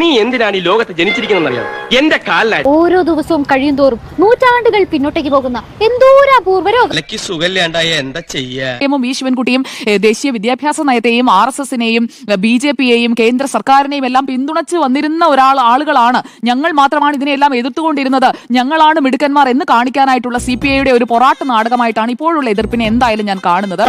നീ എന്തിനാണ് ഈ ലോകത്ത് ജനിച്ചിരിക്കുന്നറിയാം എന്റെ കാലിലായി. ഓരോ ദിവസവും കഴിയുന്തോറും നൂറ്റാണ്ടുകൾ പിന്നോട്ടേക്ക് പോകുന്ന എന്തോരം അപൂർവ രോഗം. തലയ്ക്ക് സുഖമില്ലാണ്ടായ എന്താ ചെയ്യാ? എമ്മും ശിവൻകുട്ടിയും ദേശീയ വിദ്യാഭ്യാസ നയത്തെയും ആർ എസ് എസിനെയും ബി ജെ പിയെയും കേന്ദ്ര സർക്കാരിനെയും എല്ലാം പിന്തുണച്ച് വന്നിരുന്ന ഒരാൾ ആളുകളാണ്. ഞങ്ങൾ മാത്രമാണ് ഇതിനെല്ലാം എതിർത്തുകൊണ്ടിരുന്നത്. ഞങ്ങളാണ് മിടുക്കന്മാർ എന്ന് കാണിക്കാനായിട്ടുള്ള സി പി ഐയുടെ ഒരു പൊറാട്ട് നാടകമായിട്ടാണ് ഇപ്പോഴുള്ള എതിർപ്പിനെ എന്തായാലും ഞാൻ കാണുന്നത്.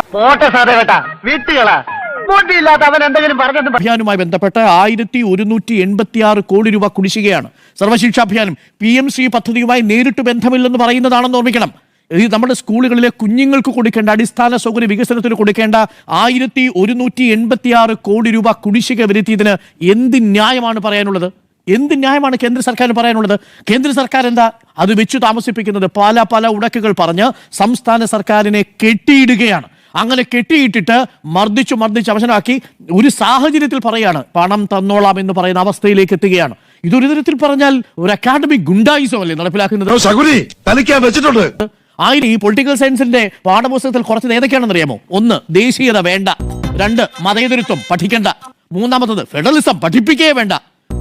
അവൻ എന്തെങ്കിലും അഭിയാനുമായി ബന്ധപ്പെട്ട് ആയിരത്തി ഒരുന്നൂറ്റി എൺപത്തി ആറ് കോടി രൂപ കുടിശ്ശികയാണ്. സർവശിക്ഷാഭിയാനും പി എം സി പദ്ധതിയുമായി നേരിട്ട് ബന്ധമില്ലെന്ന് പറയുന്നതാണെന്ന് ഓർമ്മിക്കണം. ഇത് നമ്മുടെ സ്കൂളുകളിലെ കുഞ്ഞുങ്ങൾക്ക് കൊടുക്കേണ്ട അടിസ്ഥാന സൗകര്യ വികസനത്തിന് കൊടുക്കേണ്ട ആയിരത്തി ഒരുന്നൂറ്റി എൺപത്തി ആറ് കോടി രൂപ കുടിശ്ശിക വരുത്തിയതിന് എന്ത് ന്യായമാണ് പറയാനുള്ളത്? എന്ത് ന്യായമാണ് കേന്ദ്ര സർക്കാരിന് പറയാനുള്ളത്? കേന്ദ്ര സർക്കാർ എന്താ? അത് വെച്ചു താമസിപ്പിക്കുന്നത് പല പല ഉടക്കുകൾ പറഞ്ഞ് സംസ്ഥാന സർക്കാരിനെ കെട്ടിയിടുകയാണ്. അങ്ങനെ കെട്ടിയിട്ടിട്ട് മർദ്ദിച്ചു മർദ്ദിച്ച് അവശനാക്കി ഒരു സാഹചര്യത്തിൽ പറയാണ് പണം തന്നോളാം എന്ന് പറയുന്ന അവസ്ഥയിലേക്ക് എത്തുകയാണ്. ഇതൊരു തരത്തിൽ പറഞ്ഞാൽ ഒരു അക്കാഡമിക് ഗുണ്ടായിസം അല്ലേ നടപ്പിലാക്കുന്നത് ആയിരം ഈ പൊളിറ്റിക്കൽ സയൻസിന്റെ പാഠപുസ്തകത്തിൽ കുറച്ച് ഏതൊക്കെയാണെന്ന് അറിയാമോ ഒന്ന് ദേശീയത വേണ്ട. രണ്ട് മതേതരത്വം പഠിക്കേണ്ട. മൂന്നാമത്തത് ഫെഡറലിസം പഠിപ്പിക്കേ വേണ്ട.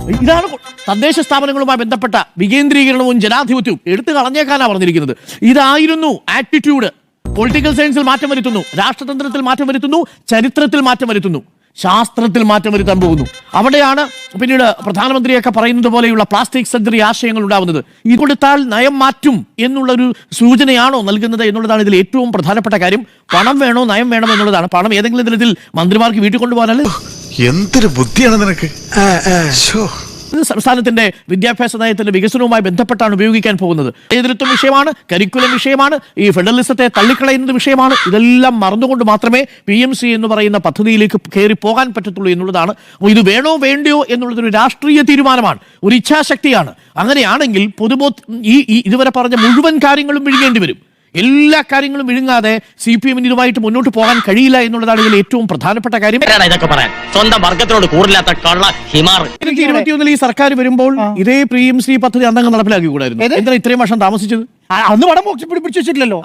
ഇതാണ് തദ്ദേശ സ്ഥാപനങ്ങളുമായി ബന്ധപ്പെട്ട വികേന്ദ്രീകരണവും ജനാധിപത്യവും എടുത്തു കളഞ്ഞേക്കാനാണ് പറഞ്ഞിരിക്കുന്നത്. ഇതായിരുന്നു ആറ്റിറ്റ്യൂഡ് പൊളിറ്റിക്കൽ സയൻസിൽ മാറ്റം വരുത്തുന്നു. രാഷ്ട്രതന്ത്രത്തിൽ മാറ്റം വരുത്തുന്നു. ചരിത്രത്തിൽ മാറ്റം വരുത്തുന്നു. ശാസ്ത്രത്തിൽ മാറ്റം വരുത്താൻ പോകുന്നു. അവിടെയാണ് പിന്നീട് പ്രധാനമന്ത്രിയൊക്കെ പറയുന്നത് പോലെയുള്ള പ്ലാസ്റ്റിക് സർജറി ആശയങ്ങൾ ഉണ്ടാവുന്നത്. ഇത് കൊടുത്താൽ നയം മാറ്റും എന്നുള്ളൊരു സൂചനയാണോ നൽകുന്നത് എന്നുള്ളതാണ് ഇതിൽ ഏറ്റവും പ്രധാനപ്പെട്ട കാര്യം. പണം വേണോ നയം വേണോ എന്നുള്ളതാണ്. പണം ഏതെങ്കിലും തരത്തിൽ മന്ത്രിമാർക്ക് വീട്ടിൽ കൊണ്ടുപോകാനല്ലേ എന്തൊരു ബുദ്ധിയാണ് നിനക്ക്. ഇത് സംസ്ഥാനത്തിന്റെ വിദ്യാഭ്യാസ നയത്തിന്റെ വികസനവുമായി ബന്ധപ്പെട്ടാണ് ഉപയോഗിക്കാൻ പോകുന്നത്. നേതൃത്വം വിഷയമാണ് കരിക്കുലം വിഷയമാണ് ഈ ഫെഡറലിസത്തെ തള്ളിക്കളയുന്നത് വിഷയമാണ്. ഇതെല്ലാം മറന്നുകൊണ്ട് മാത്രമേ പി എം സി എന്ന് പറയുന്ന പദ്ധതിയിലേക്ക് കയറി പോകാൻ പറ്റത്തുള്ളൂ എന്നുള്ളതാണ്. ഇത് വേണോ വേണ്ടയോ എന്നുള്ളത് ഒരു രാഷ്ട്രീയ തീരുമാനമാണ്. ഒരു ഇച്ഛാശക്തിയാണ്. അങ്ങനെയാണെങ്കിൽ പൊതുബോധ ഈ ഇതുവരെ പറഞ്ഞ മുഴുവൻ കാര്യങ്ങളും വിഴുകേണ്ടി വരും. എല്ലാ കാര്യങ്ങളും വിഴുങ്ങാതെ സി പി എമ്മിന് ഇതുമായിട്ട് മുന്നോട്ട് പോകാൻ കഴിയില്ല എന്നുള്ളതാണ് ഇതിൽ ഏറ്റവും പ്രധാനപ്പെട്ട കാര്യം. ഇതൊക്കെ പറയാൻ? സ്വന്തം വർഗത്തിനോട് കൂറില്ലാത്ത കള്ള ഹിമാർ. രണ്ടായിരത്തി ഇരുപത്തിയൊന്നിൽ ഈ സർക്കാർ വരുമ്പോൾ ഇതേ പ്രീ എം സി പദ്ധതി അന്തങ്ങൾ നടപ്പിലാക്കി കൂടായിരുന്നു എന്തിനാ ഇത്രയും വർഷം താമസിച്ചത്? അന്ന് പണം മോക്ഷി. പിടി- പിടിച്ച് വെച്ചിട്ടില്ലല്ലോ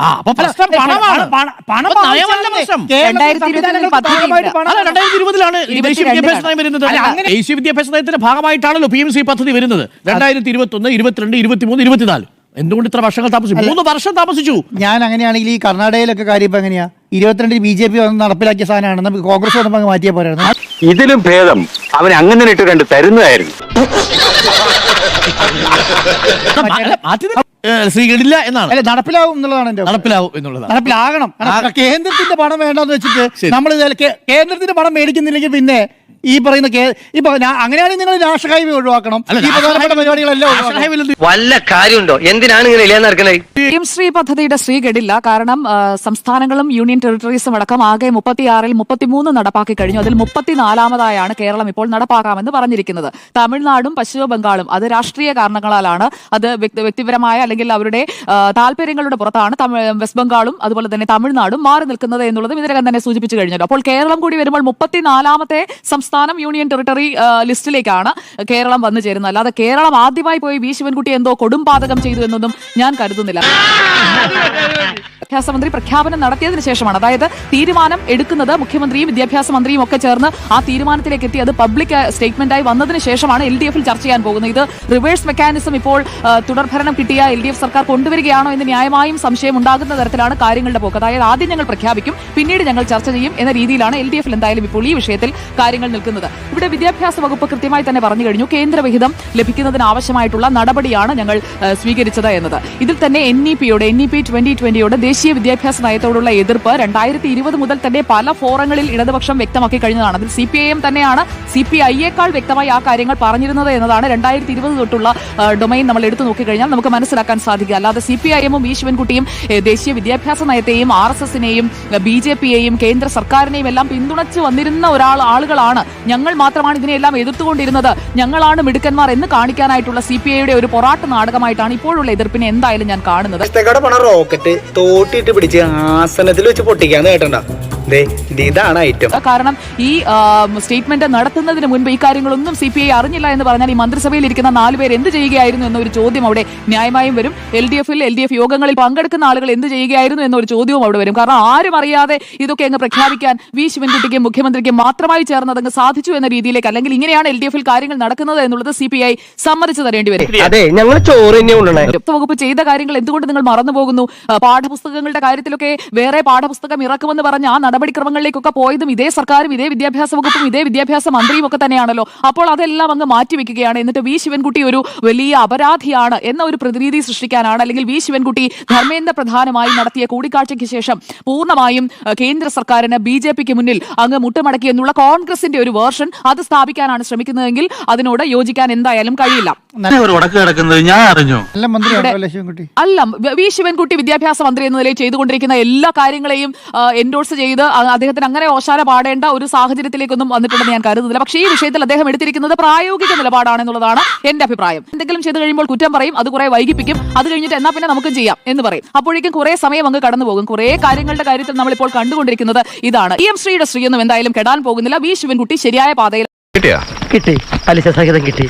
ദേശീയ വിദ്യാഭ്യാസ നയത്തിന്റെ ഭാഗമായിട്ടാണല്ലോ പി എം സി പദ്ധതി വരുന്നത്. രണ്ടായിരത്തി ഇരുപത്തി ഒന്ന് ഇരുപത്തിരണ്ട് ഇരുപത്തിമൂന്ന് ഇരുപത്തിനാല്. എന്തുകൊണ്ട് ഇത്ര വർഷങ്ങൾ താമസിച്ചു? മൂന്ന് വർഷം താമസിച്ചു. ഞാൻ അങ്ങനെയാണെങ്കിൽ ഈ കർണാടകയിലൊക്കെ കാര്യം ഇപ്പൊ എങ്ങനെയാ? ഇരുപത്തിരണ്ടിൽ ബി ജെ പി വന്ന് നടപ്പിലാക്കിയ സാധനമാണ് നമുക്ക് കോൺഗ്രസ് വന്നപ്പോ അങ്ങ് മാറ്റിയ പോരായിരുന്നു. ഇതിലും ഭേദം അവൻ അങ്ങനെ ഇട്ട് കണ്ട് തരുന്നതായിരുന്നു സ്വീകരില്ല എന്നാണ്. അല്ലെ നടപ്പിലാവും എന്നുള്ളതാണ് എന്റെ നടപ്പിലാവും എന്നുള്ളത് നടപ്പിലാകണം. കേന്ദ്രത്തിന്റെ പണം വേണ്ടെന്ന് വെച്ചിട്ട് നമ്മൾ കേന്ദ്രത്തിന്റെ പണം മേടിക്കുന്നില്ലെങ്കിൽ പിന്നെ ഈ പറയുന്ന ഇപ്പൊ ഞാൻ- അങ്ങനെയാണെങ്കിൽ നിങ്ങൾ രാഷ്ട്രഹൈവ് ഒഴിവാക്കണം. ഈ പ്രധാനപ്പെട്ട പരിപാടികളെല്ലാം വല്ല കാര്യമുണ്ടോ? എന്തിനാണ് ഇങ്ങനെ ശ്രീ പദ്ധതിയുടെ ശ്രീ കെടില്ല കാരണം സംസ്ഥാനങ്ങളും യൂണിയൻ ടെറിട്ടറീസും അടക്കം ആകെ മുപ്പത്തിയാറിൽ മുപ്പത്തിമൂന്ന് നടപ്പാക്കി കഴിഞ്ഞു. അതിൽ മുപ്പത്തിനാലാമതായാണ് കേരളം ഇപ്പോൾ നടപ്പാക്കാമെന്ന് പറഞ്ഞിരിക്കുന്നത്. തമിഴ്നാടും പശ്ചിമ ബംഗാളും അത് രാഷ്ട്രീയ കാരണങ്ങളാലാണ്. അത് വ്യക്തിപരമായ അല്ലെങ്കിൽ അവരുടെ താല്പര്യങ്ങളുടെ പുറത്താണ് തമിഴ് വെസ്റ്റ് ബംഗാളും അതുപോലെ തന്നെ തമിഴ്നാടും മാറി നിൽക്കുന്നത് എന്നുള്ളതും ഇതിനകം തന്നെ സൂചിപ്പിച്ചു കഴിഞ്ഞല്ലോ. അപ്പോൾ കേരളം കൂടി വരുമ്പോൾ മുപ്പത്തിനാലാമത്തെ സംസ്ഥാനം യൂണിയൻ ടെറിട്ടറി ലിസ്റ്റിലേക്കാണ് കേരളം വന്നു ചേരുന്നത്. അല്ലാതെ കേരളം ആദ്യമായി പോയി വി ശിവൻകുട്ടി എന്തോ കൊടുംപാതകം ചെയ്തു എന്നൊന്നും ഞാൻ കരുതുന്നില്ല. വിദ്യാഭ്യാസ മന്ത്രി പ്രഖ്യാപനം നടത്തിയതിനു ശേഷമാണ്. അതായത് തീരുമാനം എടുക്കുന്നത് മുഖ്യമന്ത്രിയും വിദ്യാഭ്യാസ മന്ത്രിയും ഒക്കെ ചേർന്ന് ആ തീരുമാനത്തിലേക്ക് എത്തി. അത് പബ്ലിക് സ്റ്റേറ്റ്മെന്റായി വന്നതിന് ശേഷമാണ് എൽ ഡി എഫിൽ ചർച്ച ചെയ്യാൻ പോകുന്നത്. ഇത് റിവേഴ്സ് മെക്കാനിസം ഇപ്പോൾ തുടർഭരണം കിട്ടിയ എൽ ഡി എഫ് സർക്കാർ കൊണ്ടുവരികയാണോ എന്ന് ന്യായമായും സംശയം ഉണ്ടാകുന്ന തരത്തിലാണ് കാര്യങ്ങളുടെ പോക്ക്. അതായത് ആദ്യം ഞങ്ങൾ പ്രഖ്യാപിക്കും പിന്നീട് ഞങ്ങൾ ചർച്ച ചെയ്യും എന്ന രീതിയിലാണ് എൽ ഡി എഫിൽ എന്തായാലും ഇപ്പോൾ ഈ വിഷയത്തിൽ കാര്യങ്ങൾ നിൽക്കുന്നത്. ഇവിടെ വിദ്യാഭ്യാസ വകുപ്പ് കൃത്യമായി തന്നെ പറഞ്ഞു കഴിഞ്ഞു. കേന്ദ്രവിഹിതം ലഭിക്കുന്നതിന് ആവശ്യമായിട്ടുള്ള നടപടിയാണ് ഞങ്ങൾ സ്വീകരിച്ചത് എന്നത്. ഇതിൽ തന്നെ എൻ ഇ പിയുടെ എൻ ഇ പി ട്വന്റി ട്വന്റിയുടെ ദേശീയ വിദ്യാഭ്യാസ നയത്തോടുള്ള എതിർപ്പ് രണ്ടായിരത്തി ഇരുപത് മുതൽ തന്നെ പല ഫോറങ്ങളിൽ ഇടതുപക്ഷം വ്യക്തമാക്കി കഴിഞ്ഞതാണ്. അതിൽ സി പി ഐ എം തന്നെയാണ് സി പി ഐയേക്കാൾ വ്യക്തമായി ആ കാര്യങ്ങൾ പറഞ്ഞിരുന്നത് എന്നതാണ് രണ്ടായിരത്തി ഇരുപത് തൊട്ടുള്ള ഡൊമൈൻ നമ്മൾ എടുത്തു നോക്കിക്കഴിഞ്ഞാൽ നമുക്ക് മനസ്സിലാക്കാൻ സാധിക്കുക. അല്ലാതെ സി പി ഐ എമ്മും ഈ ശിവൻകുട്ടിയും ദേശീയ വിദ്യാഭ്യാസ നയത്തെയും ആർ എസ് എസിനെയും ബി ജെ പിയെയും കേന്ദ്ര സർക്കാരിനെയും എല്ലാം പിന്തുണച്ച് വന്നിരുന്ന ഒരാൾ ആളുകളാണ് ഞങ്ങൾ മാത്രമാണ് ഇതിനെല്ലാം എതിർത്തുകൊണ്ടിരുന്നത്. ഞങ്ങളാണ് മിടുക്കന്മാർ എന്ന് കാണിക്കാനായിട്ടുള്ള സി പി ഐയുടെ ഒരു പൊറാട്ട് നാടകമായിട്ടാണ് ഇപ്പോഴുള്ള എതിർപ്പിനെ എന്തായാലും ഞാൻ കാണുന്നത്. റോക്കറ്റ് തോട്ടിട്ട് പിടിച്ച് ആസനത്തിൽ വെച്ച് പൊട്ടിക്കാന്ന് കേട്ടണ്ട ഇതാണ് ഐറ്റം കാരണം ഈ സ്റ്റേറ്റ്മെന്റ് നടത്തുന്നതിന് മുൻപ് ഈ കാര്യങ്ങളൊന്നും സി പി ഐ അറിഞ്ഞില്ല എന്ന് പറഞ്ഞാൽ ഈ മന്ത്രിസഭയിൽ ഇരിക്കുന്ന നാല് പേർ എന്ത് ചെയ്യുകയായിരുന്നു എന്നൊരു ചോദ്യം അവിടെ ന്യായമായും വരും. എൽ ഡി എഫിൽ എൽ ഡി എഫ് യോഗങ്ങളിൽ പങ്കെടുക്കുന്ന ആളുകൾ എന്ത് ചെയ്യുകയായിരുന്നു എന്നൊരു ചോദ്യവും അവിടെ വരും. കാരണം ആരും അറിയാതെ ഇതൊക്കെ അങ്ങ് പ്രഖ്യാപിക്കാൻ വി ശിവൻകുട്ടിക്കും മുഖ്യമന്ത്രിക്കും മാത്രമായി ചേർന്നത് അങ്ങ് സാധിച്ചു എന്ന രീതിയിലേക്ക് അല്ലെങ്കിൽ ഇങ്ങനെയാണ് എൽ ഡി എഫിൽ കാര്യങ്ങൾ നടക്കുന്നത് എന്നുള്ളത് സി പി ഐ സമ്മതിച്ചു തരേണ്ടി വരും. അതെ ഞങ്ങൾ ചോറ് വകുപ്പ് ചെയ്ത കാര്യങ്ങൾ എന്തുകൊണ്ട് നിങ്ങൾ മറന്നു പോകുന്നു പാഠപുസ്തകങ്ങളുടെ കാര്യത്തിലൊക്കെ വേറെ പാഠപുസ്തകം ഇറക്കുമെന്ന് പറഞ്ഞ ആ നടപടിക്രമങ്ങളിലേക്കൊക്കെ പോയതും ഇതേ സർക്കാരും ഇതേ വിദ്യാഭ്യാസ വകുപ്പും ഇതേ വിദ്യാഭ്യാസ മന്ത്രിയും ഒക്കെ തന്നെയാണല്ലോ. അപ്പോൾ അതെല്ലാം അങ്ങ് മാറ്റിവെക്കുകയാണ്. എന്നിട്ട് വി ശിവൻകുട്ടി ഒരു വലിയ അപരാധിയാണ് എന്ന ഒരു പ്രതിനിധി സൃഷ്ടിക്കാനാണ് അല്ലെങ്കിൽ വി ശിവൻകുട്ടി ധർമ്മേന്ദ്ര പ്രധാനമായി നടത്തിയ കൂടിക്കാഴ്ചയ്ക്ക് ശേഷം പൂർണമായും കേന്ദ്ര സർക്കാരിന് ബി ജെ പിക്ക് മുന്നിൽ അങ്ങ് മുട്ടുമടക്കി എന്നുള്ള കോൺഗ്രസിന്റെ ഒരു വേർഷൻ അത് സ്ഥാപിക്കാനാണ് ശ്രമിക്കുന്നതെങ്കിൽ അതിനോട് യോജിക്കാൻ എന്തായാലും കഴിയില്ല. ഉടക്ക് കിടക്കുന്നത്? ഞാൻ അറിഞ്ഞു. നല്ല മന്ത്രിയാണല്ലോ ശിവൻകുട്ടി? അല്ല വ- ശിവൻകുട്ടി വിദ്യാഭ്യാസ മന്ത്രി എന്ന നിലയിൽ ചെയ്തുകൊണ്ടിരിക്കുന്ന എല്ലാ കാര്യങ്ങളെയും എൻഡോഴ്സ് ചെയ്ത് അദ്ദേഹത്തിന് അങ്ങനെ ഓശാല പാടേണ്ട ഒരു സാഹചര്യത്തിലേക്കൊന്നും വന്നിട്ടുണ്ടെന്ന് ഞാൻ കരുതുന്നില്ല. പക്ഷേ ഈ വിഷയത്തിൽ അദ്ദേഹം എടുത്തിരിക്കുന്നത് പ്രായോഗിക നിലപാടാണെന്നുള്ളതാണ് എന്റെ അഭിപ്രായം. എന്തെങ്കിലും ചെയ്തു കഴിയുമ്പോൾ കുറ്റം പറയും അത് കുറെ വൈകിപ്പിക്കും. അത് കഴിഞ്ഞിട്ട് എന്നാ പിന്നെ നമുക്ക് ചെയ്യാം എന്ന് പറയും. അപ്പോഴേക്കും കുറെ സമയം അങ്ങ് കടന്നു പോകും. കുറെ കാര്യങ്ങളുടെ കാര്യത്തിൽ നമ്മൾ ഇപ്പോൾ കണ്ടുകൊണ്ടിരിക്കുന്നത് ഇതാണ്. ഇ എം ശ്രീയുടെ ശ്രീയൊന്നും എന്തായാലും കെടാൻ പോകുന്നില്ല. വി ശിവൻകുട്ടി ശരിയായ പാതയിൽ കിട്ടിയാ? കിട്ടി. പലിശ സഹിതം കിട്ടി.